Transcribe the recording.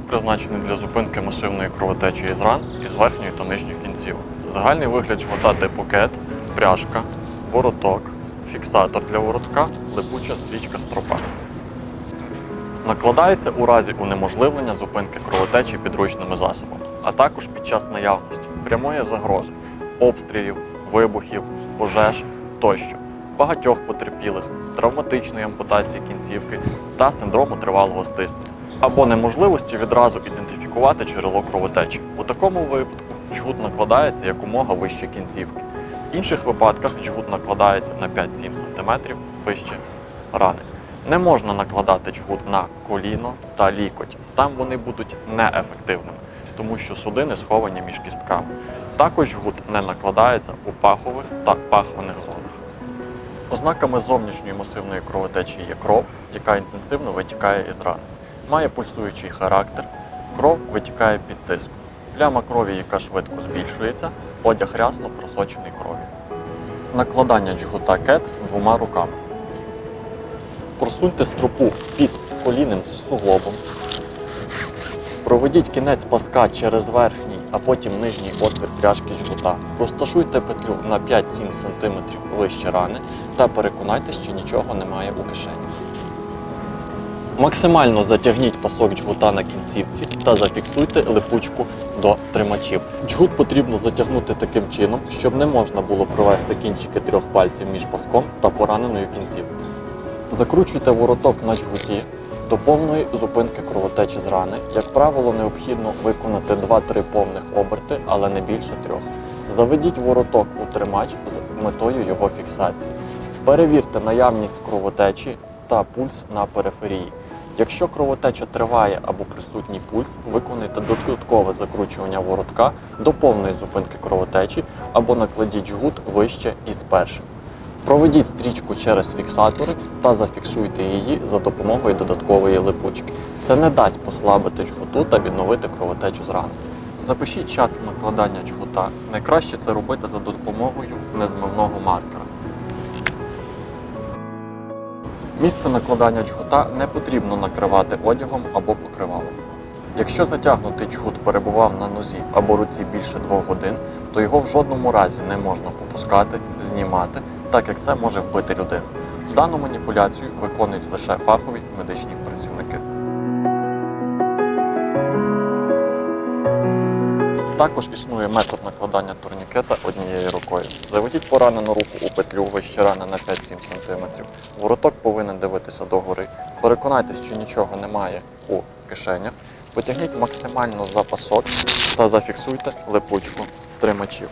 призначений для зупинки масивної кровотечі із ран із верхньої та нижньої кінців. Загальний вигляд жгута типу кет, пряжка, вороток, фіксатор для воротка, липуча стрічка стропа. Накладається у разі унеможливлення зупинки кровотечі підручними засобами, а також під час наявності прямої загрози, обстрілів, вибухів, пожеж тощо, багатьох потерпілих, травматичної ампутації кінцівки та синдрому тривалого стиснення, або неможливості відразу ідентифікувати джерело кровотечі. У такому випадку джгут накладається якомога вище кінцівки. В інших випадках джгут накладається на 5-7 см вище рани. Не можна накладати джгут на коліно та лікоть. Там вони будуть неефективними, тому що судини сховані між кістками. Також жгут не накладається у пахових та пахваних зонах. Ознаками зовнішньої масивної кровотечі є кров, яка інтенсивно витікає із рани. Має пульсуючий характер, кров витікає під тиском. Пляма крові, яка швидко збільшується, одяг рясно просочений кров'ю. Накладання джгута кет двома руками. Просуньте стропу під колінним суглобом. Проведіть кінець паска через верхній, а потім нижній отвір пряжки жгута. Розташуйте петлю на 5-7 см вище рани та переконайтеся, що нічого немає у кишені. Максимально затягніть пасок джгута на кінцівці та зафіксуйте липучку до тримачів. Джгут потрібно затягнути таким чином, щоб не можна було провести кінчики трьох пальців між паском та пораненою кінцівкою. Закручуйте вороток на джгуті до повної зупинки кровотечі з рани. Як правило, необхідно виконати 2-3 повних оберти, але не більше трьох. Заведіть вороток у тримач з метою його фіксації. Перевірте наявність кровотечі та пульс на периферії. Якщо кровотеча триває або присутній пульс, виконайте додаткове закручування воротка до повної зупинки кровотечі або накладіть жгут вище із першим. Проведіть стрічку через фіксатори та зафіксуйте її за допомогою додаткової липучки. Це не дасть послабити джгуту та відновити кровотечу з рани. Запишіть час накладання джгута. Найкраще це робити за допомогою незмивного маркера. Місце накладання чхута не потрібно накривати одягом або покривалом. Якщо затягнутий чхут перебував на нозі або руці більше двох годин, то його в жодному разі не можна попускати, знімати, так як це може вбити людину. Дану маніпуляцію виконують лише фахові медичні працівники. Також існує метод накладання турнікета однією рукою. Заведіть поранену руку у петлю вище рани на 5-7 см. Вороток повинен дивитися догори. Переконайтесь, що нічого немає у кишенях. Потягніть максимально за пасок та зафіксуйте липучку тримачів.